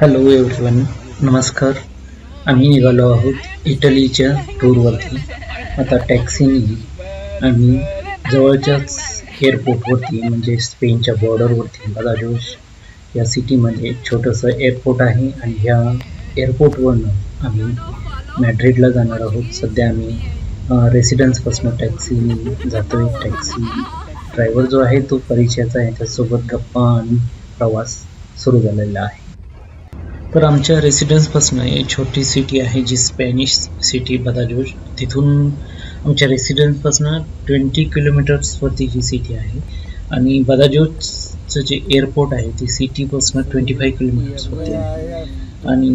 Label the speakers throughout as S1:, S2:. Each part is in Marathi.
S1: हॅलो एव्हरीवन नमस्कार. आम्ही निघालो आहोत इटलीच्या टूरवरती. आता टॅक्सीनी आम्ही जवळच्याच एअरपोर्टवरती म्हणजे स्पेनच्या बॉर्डरवरती बदाजोस या सिटीमध्ये छोटंसं एअरपोर्ट आहे आणि ह्या एअरपोर्टवरनं आम्ही मॅड्रिडला जाणार आहोत. सध्या आम्ही रेसिडन्सपासून जातो आहे टॅक्सी ड्रायव्हर जो आहे तो परिचयाचा आहे. त्यासोबत गप्पा आणि प्रवास सुरू झालेला आहे. तर आमच्या रेसिडन्सपासून एक छोटी सिटी आहे जी स्पॅनिश सिटी बदाजोस तिथून आमच्या रेसिडन्सपासून ट्वेंटी किलोमीटर्सवरती ही सिटी आहे. आणि बदाजोसचं जे एअरपोर्ट आहे ती सिटीपासून ट्वेंटी फाईव्ह किलोमीटर्सवरती आहे. आणि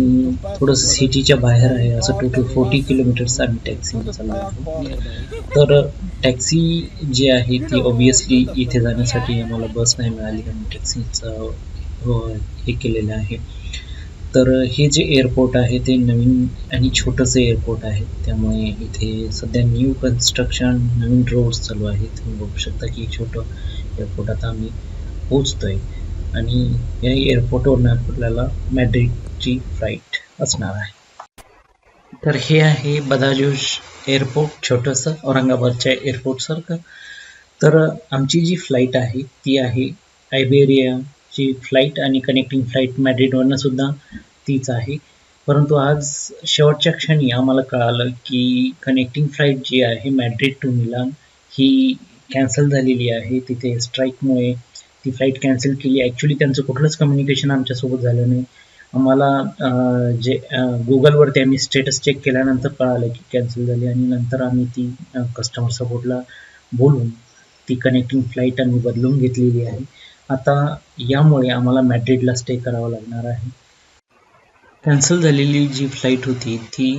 S1: थोडंसं सिटीच्या बाहेर आहे असं टोटल फोर्टी किलोमीटर्स आम्ही टॅक्सीने चाललो तर टॅक्सी जी आहे ती ऑब्विसली इथे जाण्यासाठी आम्हाला बस नाही मिळाली आणि टॅक्सीचं हे केलेलं आहे. तर हे जे एअरपोर्ट आहे ते नवीन आणि छोटंसं एअरपोर्ट आहे. त्यामुळे इथे सध्या न्यू कन्स्ट्रक्शन नवीन रोड्स चालू आहेत. तुम्ही बघू शकता की छोटं एअरपोर्ट आता आम्ही पोचतोय आणि या एअरपोर्टवरून आपल्याला मॅड्रिडची फ्लाईट असणार आहे. तर हे आहे बदाजूश एअरपोर्ट छोटंसं औरंगाबादच्या एअरपोर्टसारखं तर आमची जी फ्लाईट आहे ती आहे आयबेरियाची फ्लाईट आणि कनेक्टिंग फ्लाईट मॅड्रिडवरनं सुद्धा. तीच आहे. परंतु आज शेवटच्या क्षणी आम्हाला कळालं की कनेक्टिंग फ्लाईट जी आहे मॅड्रिड टू मिलान ही कॅन्सल झालेली आहे. तिथे स्ट्राईकमुळे ती फ्लाईट कॅन्सल केली. ॲक्च्युली त्यांचं कुठलंच कम्युनिकेशन आमच्यासोबत झालं नाही. आम्हाला जे गुगलवरती आम्ही स्टेटस चेक केल्यानंतर कळालं की कॅन्सल झाली आणि नंतर आम्ही ती कस्टमर सपोर्टला बोलून ती कनेक्टिंग फ्लाईट आम्ही बदलून घेतलेली आहे. आता यामुळे आम्हाला मॅड्रिडला स्टे करावं लागणार आहे. कॅन्सल झालेली जी फ्लाईट होती ती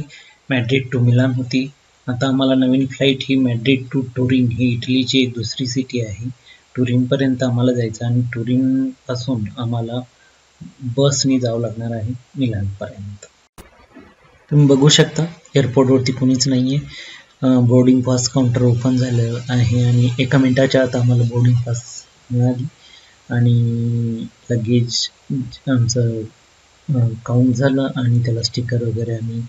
S1: मॅड्रिड टू मिलान होती. आता आम्हाला नवीन फ्लाईट ही मॅड्रिड टू टुरिन ही इटलीची एक दुसरी सिटी आहे. टुरिनपर्यंत आम्हाला जायचं आणि टुरिनपासून आम्हाला बसनी जावं लागणार आहे मिलानपर्यंत. तुम्ही बघू शकता एअरपोर्टवरती कुणीच नाही आहे बोर्डिंग पास काउंटर ओपन झालं आहे आणि एका मिनिटाच्या आत आम्हाला बोर्डिंग पास मिळाली. आणि लगेच आमचं काउंट झालं आणि त्याला स्टिकर वगैरे आम्ही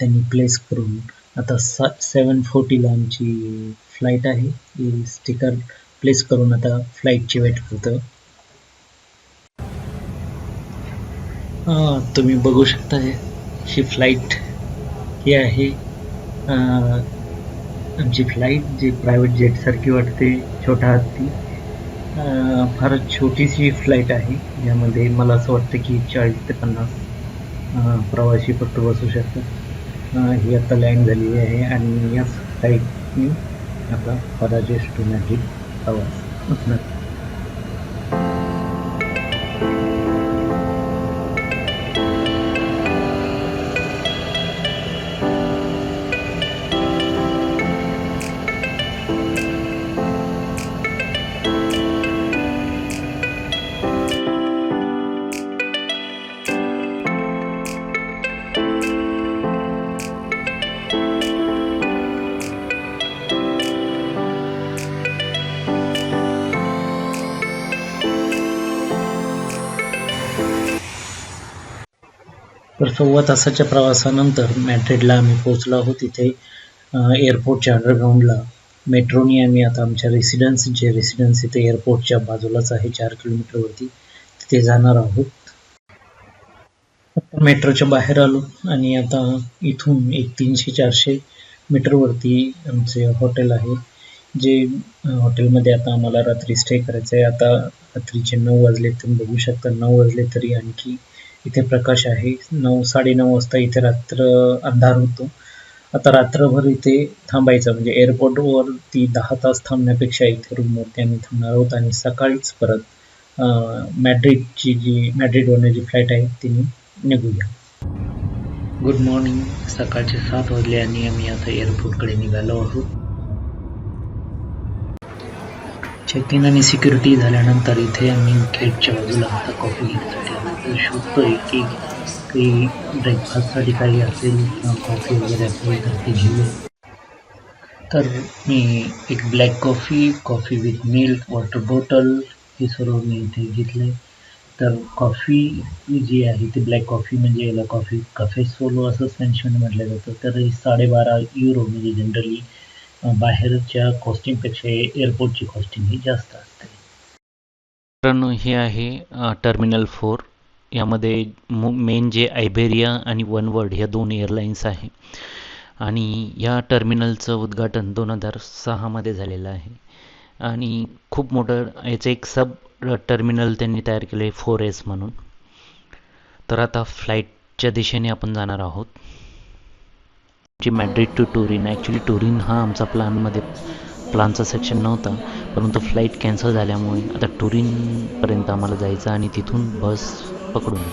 S1: त्यांनी प्लेस करून आता सा सेवन फोर्टीला आमची फ्लाईट आहे. स्टिकर प्लेस करून आता फ्लाईटची वेट करतो. तुम्ही बघू शकता ही फ्लाईट ही आहे. आमची फ्लाईट जी प्रायव्हेट जेटसारखी वाटते छोटा हत्ती. फारच छोटीशी फ्लाईट आहे. ज्यामध्ये मला असं वाटतं की चाळीस ते पन्नास प्रवासी फक्त बसू शकतात. ही आता लँड झालेली आहे आणि याच फ्लाईटने आता पराजय टू प्रवास असणार तर सव्वा तासाच्या प्रवासानंतर मॅड्रिडला आम्ही पोहोचलो आहोत. तिथे एअरपोर्टच्या अंडरग्राऊंडला मेट्रोनी आम्ही आता आमच्या रेसिडेन्स जे रेसिडेन्स इथे एअरपोर्टच्या बाजूलाच आहे चार किलोमीटरवरती तिथे जाणार आहोत. आता मेट्रोच्या बाहेर आलो आणि आता इथून एक तीनशे चारशे मीटरवरती आमचे हॉटेल आहे. जे हॉटेलमध्ये आता आम्हाला रात्री स्टे करायचं आहे आता रात्रीचे नऊ वाजले तुम्ही बघू शकता नऊ वाजले तरी आणखी इथे प्रकाश आहे. नऊ साडेनऊ वाजता इथे रात्र अंधार होतो. आता रात्रभर इथे थांबायचं म्हणजे एअरपोर्टवर ती दहा तास थांबण्यापेक्षा इथे रूमवरती आम्ही थांबणार आहोत. आणि सकाळीच परत मॅड्रिडची जी मॅड्रिडवरनं जी फ्लाईट आहे तिने निघूया. गुड मॉर्निंग सकाळचे सात वाजले आणि आम्ही आता एअरपोर्टकडे निघालो आहोत. चेक इन आणि सिक्युरिटी झाल्यानंतर इथे आम्ही गेटच्या बाजूला आता कॉफी घेण्यासाठी शोधतोय की काही ब्रेकफास्टसाठी काही असेल किंवा कॉफ़ी वगैरे असेल तर ते घेऊ तर मी एक black coffee coffee with milk water bottle हे सर्व मी इथे घेतलं
S2: तर कॉफ़ी जी आहे, ती ब्लॅक कॉफ़ी म्हणजे याला कॉफ़ी कफे सोलो असं स्पॅनिशमध्ये म्हटलं जातं. तर ही साडेबारा युरो म्हणजे जनरली बाहेरच्या कॉस्टिंगपेक्षा एअरपोर्टची कॉस्टिंग ही जास्त असते.
S1: हे आहे टर्मिनल फोर यामध्ये मेन जे आयबेरिया आणि वनवर्ड ह्या दोन एअरलाईन्स आहे. आणि या टर्मिनलचं उद्घाटन दोन हजार सहामध्ये झालेलं आहे. आणि खूप मोठं याचं एक सब टर्मिनल त्यांनी तयार केलं आहे फोर एस म्हणून. तर आता फ्लाईटच्या दिशेने आपण जाणार आहोत. जी Madrid to Turin actually Turin हा आमचा प्लॅनमध्ये प्लानचा सेक्शन नव्हता. परंतु फ्लाईट कॅन्सल झाल्यामुळे आता टुरिनपर्यंत आम्हाला जायचं आणि तिथून बस पकडून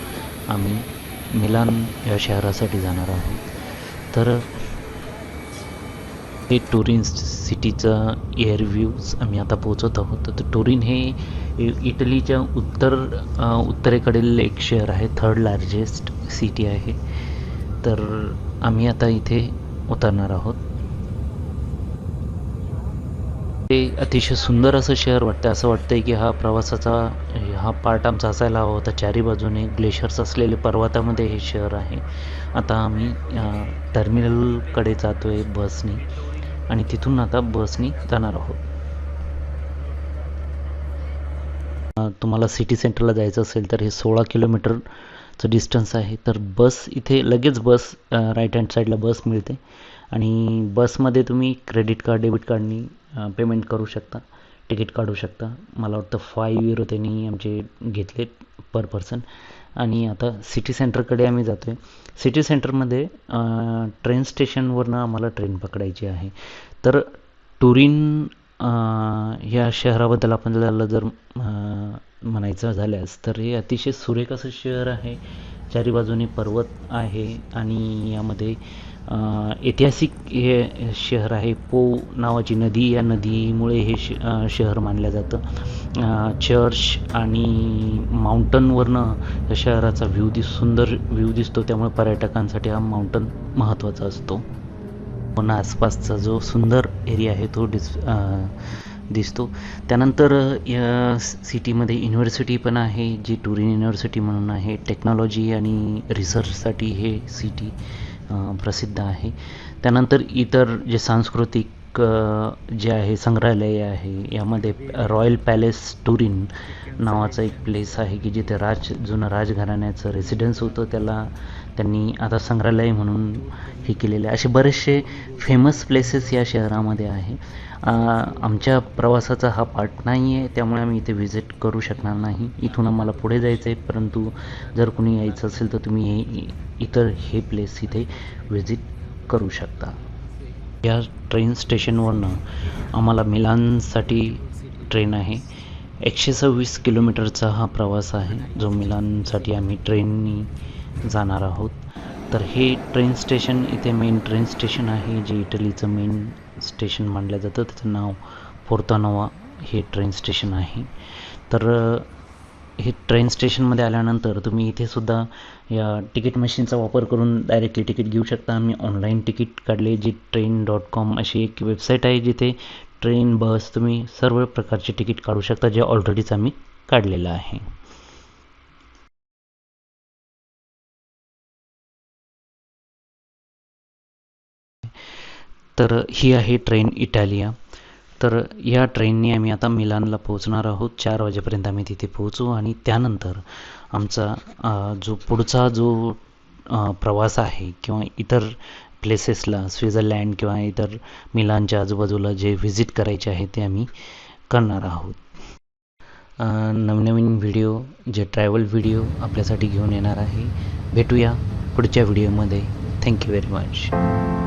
S1: आम्ही मिलान या शहरासाठी जाणार आहोत. तर हे टुरिन सिटीचा एअरव्ह्यूज आम्ही आता पोहोचत आहोत. तर टुरिन हे इ- इटलीच्या उत्तर उत्तरेकडील एक शहर आहे थर्ड लार्जेस्ट सिटी आहे. तर आम्ही आता इथे उतरणार आहोत. ते अतिशय सुंदर असं शहर वाटतं असं वाटतंय की हा प्रवासाचा हा पार्ट आमचा असायला हवा होता. चारी बाजूने ग्लेशियर्स असलेले पर्वतामध्ये हे शहर आहे. आता आम्ही टर्मिनलकडे जातो आहे बसनी आणि तिथून आता बसनी जाणार आहोत. तुम्हाला सिटी सेंटरला जायचं असेल तर हे सोळा किलोमीटरचं डिस्टन्स आहे. तर बस इथे लगेच बस राईट हँड साईडला बस मिळते. आणि बसमध्ये तुम्ही क्रेडिट कार्ड डेबिट कार्डनी पेमेंट करू शकता तिकीट काढू शकता. मला वाटतं फाईव्ह युरो त्यांनी आमचे घेतले पर पर्सन आणि आता सिटी सेंटरकडे आम्ही जातो आहे सिटी सेंटरमध्ये ट्रेन स्टेशनवरनं आम्हाला ट्रेन पकडायची आहे. तर टुरिन ह्या शहराबद्दल आपण झालं जर म्हणायचं झाल्यास तर हे अतिशय सुरेख असं शहर आहे. चारी बाजूने पर्वत आहे आणि यामध्ये ऐतिहासिक हे शहर आहे. पो नावाची नदी या नदीमुळे हे श शहर मानलं जातं. चर्च आणि माउंटनवरनं या शहराचा व्ह्यू दिस सुंदर व्ह्यू दिसतो. त्यामुळे पर्यटकांसाठी हा माउंटन महत्त्वाचा असतो. पण आसपासचा जो सुंदर एरिया आहे तो डिस दिसतो. त्यानंतर या सिटीमध्ये युनिव्हर्सिटी पण आहे जी टुरिन युनिव्हर्सिटी म्हणून आहे. टेक्नॉलॉजी आणि रिसर्चसाठी हे सिटी प्रसिद्ध आहे. त्यानंतर इतर जे सांस्कृतिक एक जे आहे संग्रहालय आहे. यामध्ये रॉयल पॅलेस टुरिन नावाचं एक प्लेस आहे की जिथे राज जुनं राजघराण्याचं रेसिडेन्स होतं. त्याला त्यांनी आता संग्रहालय म्हणून हे केलेले आहे. असे बरेचसे फेमस प्लेसेस या शहरामध्ये आहे. आमच्या प्रवासाचा हा पार्ट नाही आहे त्यामुळे आम्ही इथे व्हिजिट करू शकणार नाही. इथून आम्हाला पुढे जायचं आहे परंतु जर कुणी यायचं असेल तर तुम्ही हे इतर हे प्लेस इथे व्हिजिट करू शकता. या ट्रेन स्टेशनवरनं आम्हाला मिलानसाठी ट्रेन आहे. एकशे सव्वीस किलोमीटरचा हा प्रवास आहे. जो मिलानसाठी आम्ही ट्रेननी जाणार आहोत. तर हे ट्रेन स्टेशन इथे मेन ट्रेन स्टेशन आहे जे इटलीचं मेन स्टेशन मानलं जातं. त्याचं नाव पोर्तानोवा हे ट्रेन स्टेशन आहे. तर हे ट्रेन स्टेशनमध्ये आल्यानंतर तुम्ही इथेसुद्धा या तिकीट मशीनचा वापर करून डायरेक्टली तिकीट घेऊ शकता. आम्ही ऑनलाईन तिकीट काढले जी ट्रेन डॉट कॉम अशी एक वेबसाईट आहे जिथे ट्रेन बस तुम्ही सर्व प्रकारचे तिकीट काढू शकता जे ऑलरेडीच आम्ही काढलेलं आहे. तर ही आहे ट्रेन इटालिया तर या ट्रेनने आम्ही आता मिलानला पोहोचणार आहोत. चार वाजेपर्यंत आम्ही तिथे पोहोचू आणि त्यानंतर आमचा जो पुढचा जो प्रवास आहे किंवा इतर प्लेसेसला स्वित्झर्लँड किंवा इतर मिलानच्या आजूबाजूला जे व्हिजिट करायचे आहे ते आम्ही करणार आहोत. नवनवीन व्हिडिओ जे ट्रॅव्हल व्हिडिओ आपल्यासाठी घेऊन येणार आहे. भेटूया पुढच्या व्हिडिओमध्ये थँक्यू व्हेरी मच